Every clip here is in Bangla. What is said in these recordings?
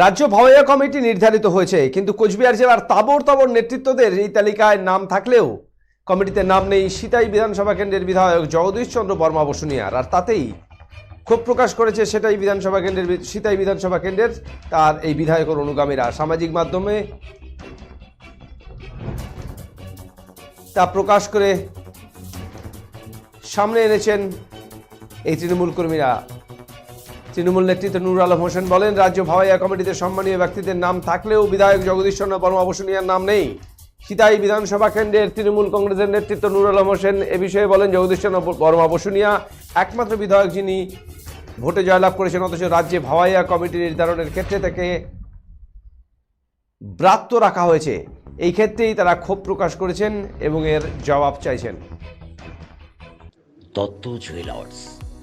রাজ্য ভাওয়াইয়া কমিটি নির্ধারিত হয়েছে, কিন্তু কোচবিহার জেলার তাবর তাবর নেতৃত্বদের এই তালিকায় নাম থাকলেও কমিটিতে নাম নেই সিতাই বিধানসভা কেন্দ্রের বিধায়ক জগদীশ চন্দ্র বর্মা বসুনিয়ার। আর তাতেই ক্ষোভ প্রকাশ করেছে সেটাই বিধানসভা কেন্দ্রের সিতাই বিধানসভা কেন্দ্রের তার এই বিধায়কের অনুগামীরা। সামাজিক মাধ্যমে তা প্রকাশ করে সামনে এনেছেন এই তৃণমূল কর্মীরা। তৃণমূল নেতৃত্ব নুর আলম হোসেন বলেন, রাজ্য ভাওয়াইয়া কমিটিতে সম্মানীয় ব্যক্তিদের নাম থাকলেও বিধায়ক জগদীশ চন্দ্র বসুনিয়ার নাম নেই। সিতাই বিধানসভা কেন্দ্রের তৃণমূল কংগ্রেসের নেতৃত্ব নুর আলম হোসেন এ বিষয়ে বলেন, জগদীশ চন্দ্র বসুনিয়া একমাত্র বিধায়ক যিনি ভোটে জয়লাভ করেছেন, অথচ রাজ্যে ভাওয়াইয়া কমিটি নির্ধারণের ক্ষেত্রে থেকে ব্রাত্য রাখা হয়েছে। এই ক্ষেত্রেই তারা ক্ষোভ প্রকাশ করেছেন এবং এর জবাব চাইছেন। দত্ত জুয়েলার্স।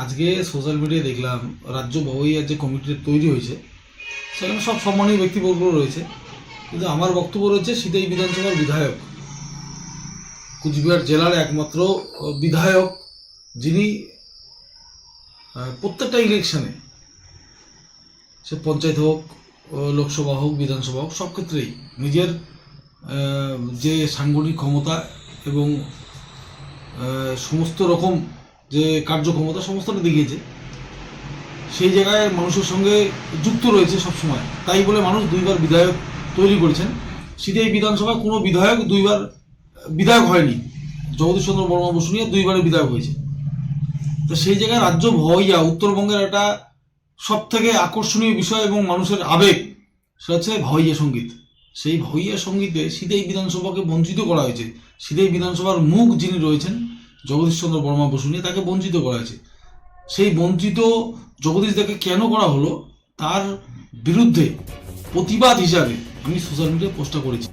আজকে সোশ্যাল মিডিয়ায় দেখলাম রাজ্য বহিয়ার যে কমিটি তৈরি হয়েছে, সেখানে সব সম্মানীয় ব্যক্তিবর্গ রয়েছে। কিন্তু আমার বক্তব্য রয়েছে সিতাই বিধানসভার বিধায়ক। কুচবিহার জেলার একমাত্র বিধায়ক, যিনি প্রত্যেকটা ইলেকশনে সে পঞ্চায়েত হোক লোকসভা হোক, বিধানসভা হোক, সব ক্ষেত্রেই নিজের যে সাংগঠনিক ক্ষমতা এবং সমস্ত রকম যে কার্যক্ষমতা সমস্তটা দেখিয়েছে, সেই জায়গায় মানুষের সঙ্গে যুক্ত রয়েছে সবসময়। তাই বলে মানুষ দুইবার বিধায়ক তৈরি করেছেন। সিতাই বিধানসভায় কোনো বিধায়ক দুইবার বিধায়ক হয়নি। জগদীশ চন্দ্র বর্মা বসুনিয়া দুইবারে বিধায়ক হয়েছে। তো সেই জায়গায় রাজ্য ভইয়া উত্তরবঙ্গের একটা সব থেকে আকর্ষণীয় বিষয় এবং মানুষের আবেগ, সেটা হচ্ছে ভইয়া সংগীত। সেই ভইয়া সঙ্গীতে সিতাই বিধানসভাকে বঞ্চিত করা হয়েছে। সিতাই বিধানসভার মুখ যিনি রয়েছেন জগদীশ বর্মা বসু নিয়ে তাকে বঞ্চিত করা হয়েছে। সেই বঞ্চিত জগদীশ দাকে কেন করা হলো? তার বিরুদ্ধে প্রতিবাদ হিসাবে আমি সোশ্যাল মিডিয়ায় পোস্টটা করেছি।